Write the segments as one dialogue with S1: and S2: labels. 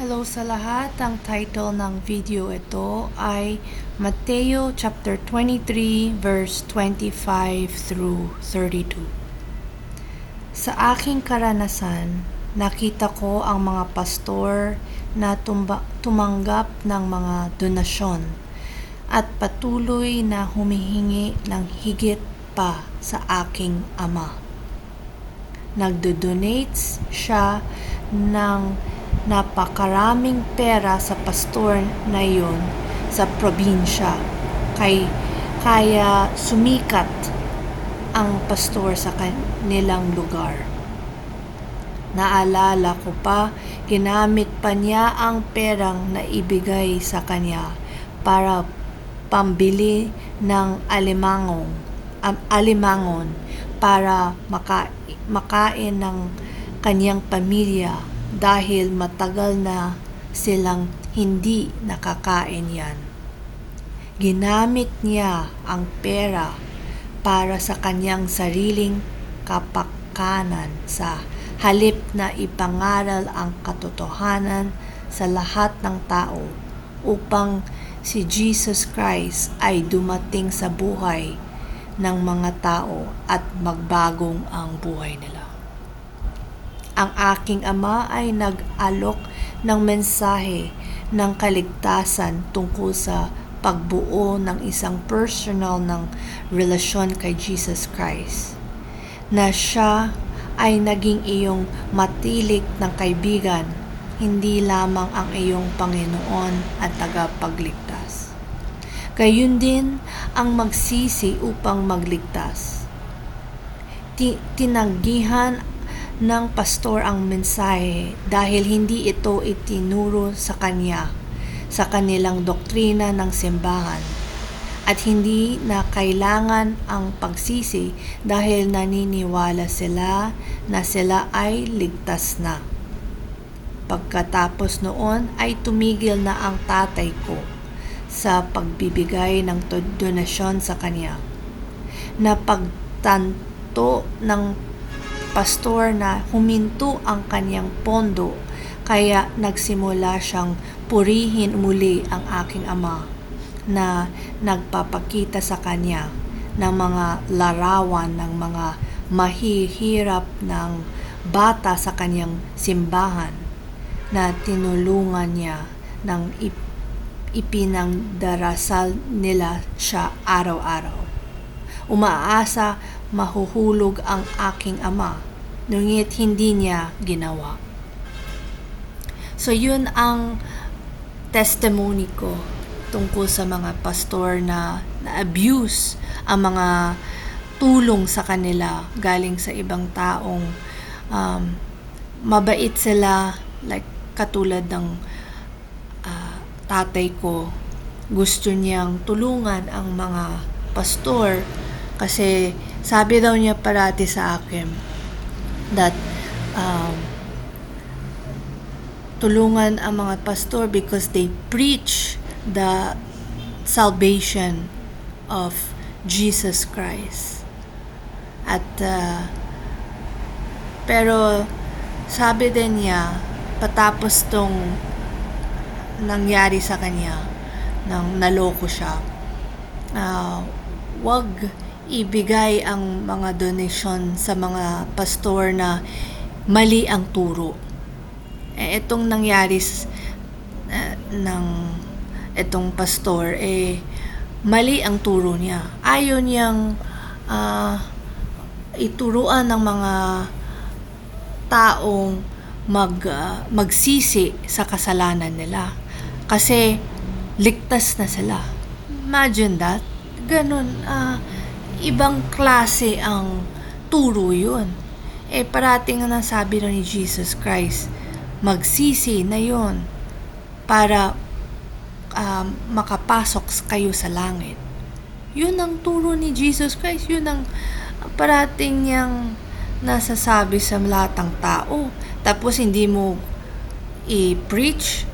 S1: Hello sa lahat. Ang title ng video ito ay Mateo chapter 23 verse 25 through 32. Sa aking karanasan, nakita ko ang mga pastor na tumba- tumanggap ng mga donasyon at patuloy na humihingi ng higit pa sa aking ama. Nagdo-donates siya ng napakaraming pera sa pastor na yon sa probinsya. Kay, kaya sumikat ang pastor sa kanilang lugar. Naalala ko pa, ginamit pa niya ang perang na ibigay sa kanya para pambili ng alimangong, um, alimangon para maka, makain ng kanyang pamilya dahil matagal na silang hindi nakakain yan. Ginamit niya ang pera para sa kanyang sariling kapakanan sa halip na ipangaral ang katotohanan sa lahat ng tao upang si Jesus Christ ay dumating sa buhay ng mga tao at magbagong ang buhay nila. Ang aking ama ay nag-alok ng mensahe ng kaligtasan tungkol sa pagbuo ng isang personal ng relasyon kay Jesus Christ. Na siya ay naging iyong matilik ng kaibigan, hindi lamang ang iyong Panginoon at tagapagligtas. Gayun din ang magsisi upang magligtas. Tinanggihan ng pastor ang mensahe dahil hindi ito itinuro sa kanya sa kanilang doktrina ng simbahan at hindi na kailangan ang pagsisi dahil naniniwala sila na sila ay ligtas na. Pagkatapos noon ay tumigil na ang tatay ko sa pagbibigay ng donasyon sa kanya. Napagtanto ng pastor na huminto ang kanyang pondo kaya nagsimula siyang purihin muli ang aking ama na nagpapakita sa kanya ng mga larawan ng mga mahihirap ng bata sa kanyang simbahan na tinulungan niya ng ipinangdarasal nila siya araw-araw. Umaasa mahuhulog ang aking ama, ngunit hindi niya ginawa. So yun ang testimony ko tungkol sa mga pastor na na-abuse ang mga tulong sa kanila galing sa ibang taong um, mabait sila like katulad ng uh, tatay ko gusto niyang tulungan ang mga pastor kasi sabi daw niya parati sa akin that um, tulungan ang mga pastor because they preach the salvation of Jesus Christ. At uh, pero sabi din niya patapos tong nangyari sa kanya nang naloko siya uh, wag ibigay ang mga donation sa mga pastor na mali ang turo. Eh, itong nangyari uh, ng itong pastor, eh, mali ang turo niya. Ayaw niyang uh, ituruan ng mga taong mag, uh, magsisi sa kasalanan nila. Kasi ligtas na sila. Imagine that. Ganun. Uh, ibang klase ang turo yun. Eh, parating na sabi na ni Jesus Christ, magsisi na yon para um, makapasok kayo sa langit. Yun ang turo ni Jesus Christ. Yun ang parating niyang nasasabi sa lahat ng tao. Tapos hindi mo i-preach,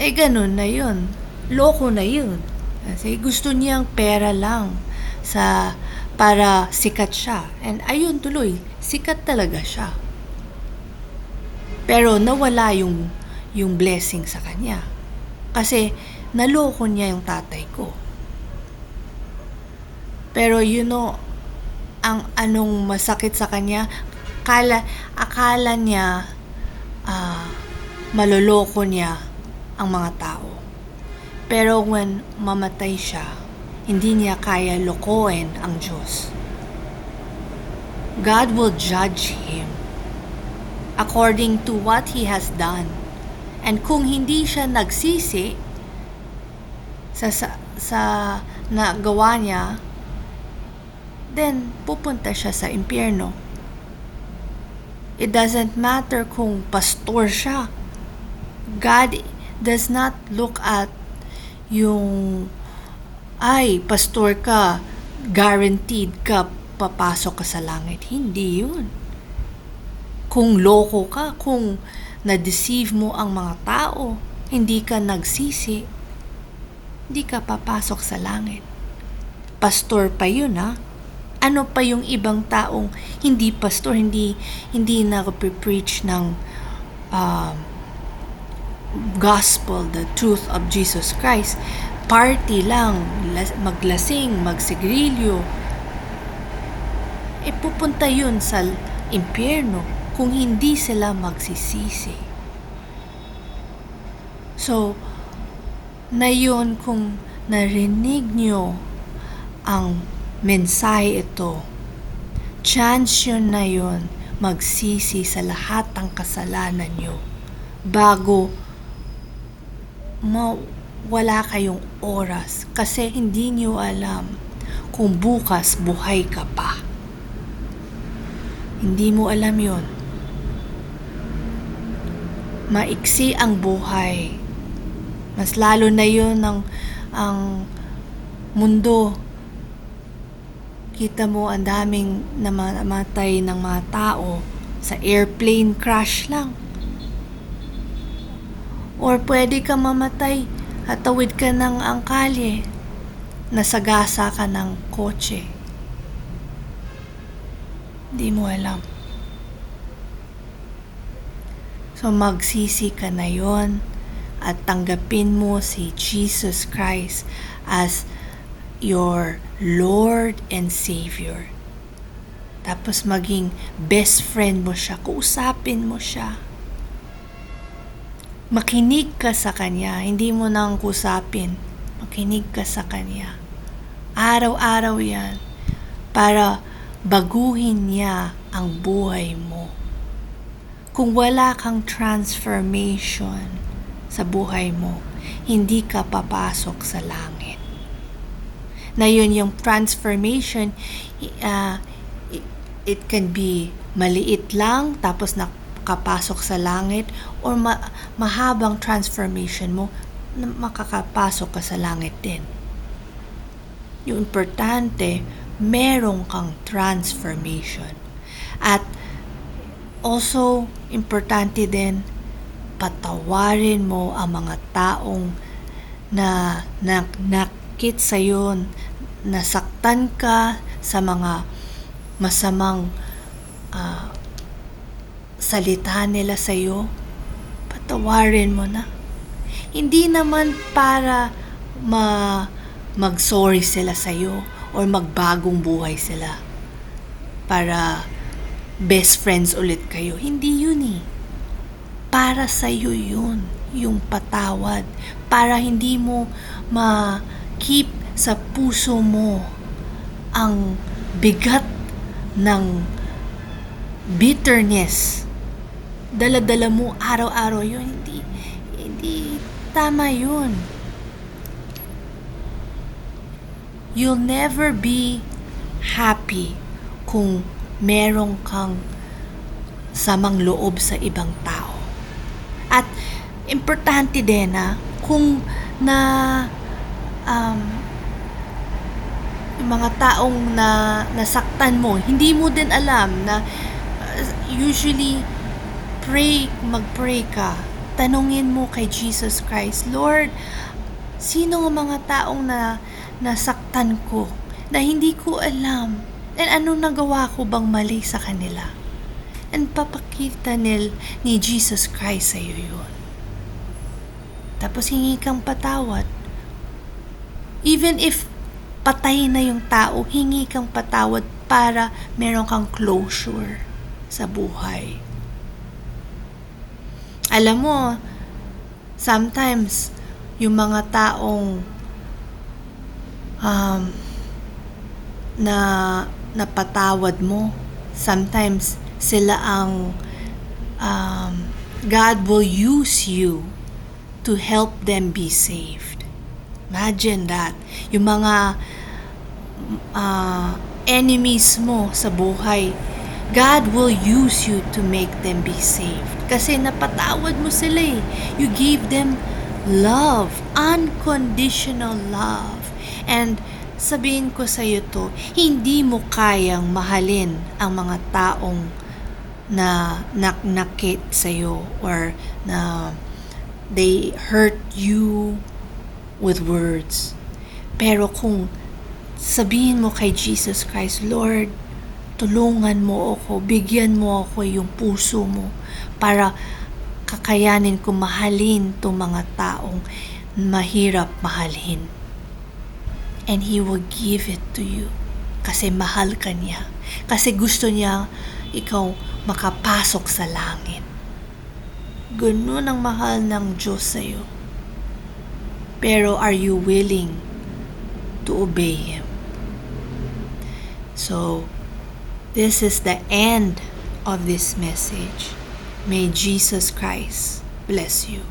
S1: eh ganun na yun. Loko na yun. Kasi gusto niyang pera lang sa para sikat siya. And ayun tuloy, sikat talaga siya. Pero nawala yung yung blessing sa kanya. Kasi naloko niya yung tatay ko. Pero you know, ang anong masakit sa kanya, akala, akala niya ah, maloloko niya ang mga tao. Pero when mamatay siya, hindi niya kaya lokohin ang Diyos. God will judge him according to what he has done. And kung hindi siya nagsisi sa sa, sa nagawa niya, then pupunta siya sa impyerno. It doesn't matter kung pastor siya. God does not look at yung ay, pastor ka, guaranteed ka papasok ka sa langit. Hindi yun. Kung loko ka, kung na-deceive mo ang mga tao, hindi ka nagsisi, hindi ka papasok sa langit. Pastor pa yun, ha? Ano pa yung ibang taong hindi pastor, hindi hindi nagpe-preach ng um, gospel, the truth of Jesus Christ. Party lang, las- maglasing, magsigrilyo, e pupunta yun sa impyerno kung hindi sila magsisisi. So, na yun kung narinig nyo ang mensahe ito, chance yun na yun magsisi sa lahat ng kasalanan nyo bago wala kayong oras kasi hindi nyo alam kung bukas buhay ka pa. Hindi mo alam yon. Maiksi ang buhay. Mas lalo na yun ang, ang mundo. Kita mo ang daming namatay ng mga tao sa airplane crash lang. Or pwede ka mamatay at tawid ka ng ang kalye. Nasagasa ka ng kotse. Di mo alam. So magsisi ka na yon at tanggapin mo si Jesus Christ as your Lord and Savior. Tapos maging best friend mo siya, kuusapin mo siya. Makinig ka sa Kanya, hindi mo nang kusapin. Makinig ka sa Kanya. Araw-araw yan para baguhin niya ang buhay mo. Kung wala kang transformation sa buhay mo, hindi ka papasok sa langit. Na yun yung transformation, uh, it can be maliit lang tapos nakapasok sa langit or ma- mahabang transformation mo na makakapasok ka sa langit din. Yung importante, merong kang transformation. At also, importante din, patawarin mo ang mga taong na nakit sa iyo, nasaktan ka sa mga masamang uh, salita nila sa iyo, patawarin mo na. Hindi naman para ma mag-sorry sila sa iyo or magbagong buhay sila para best friends ulit kayo. Hindi yun eh. Para sa iyo yun, yung patawad. Para hindi mo ma-keep sa puso mo ang bigat ng bitterness. Dala-dala mo araw-araw yun. Hindi, hindi tama yun. You'll never be happy kung merong kang samang loob sa ibang tao. At importante din na kung na um, yung mga taong na nasaktan mo, hindi mo din alam na uh, usually pray, mag-pray ka. Tanungin mo kay Jesus Christ, Lord, sino ang mga taong na nasaktan ko na hindi ko alam and anong nagawa ko bang mali sa kanila and papakita nil ni Jesus Christ sa iyo yun Tapos hingi kang patawad. Even if patay na yung tao, hingi kang patawad para meron kang closure sa buhay. Alam mo, sometimes yung mga taong um, na napatawad mo, sometimes sila ang um, God will use you to help them be saved. Imagine that. Yung mga uh, enemies mo sa buhay, God will use you to make them be saved. Kasi napatawad mo sila eh. You gave them love, unconditional love. And sabihin ko sa iyo to, hindi mo kayang mahalin ang mga taong na naknakit sa iyo or na they hurt you with words. Pero kung sabihin mo kay Jesus Christ, Lord, tulungan mo ako, bigyan mo ako yung puso mo para kakayanin ko mahalin tong mga taong mahirap mahalin. And He will give it to you. Kasi mahal ka niya. Kasi gusto niya ikaw makapasok sa langit. Ganun ang mahal ng Diyos sa'yo. Pero are you willing to obey Him? So, this is the end of this message. May Jesus Christ bless you.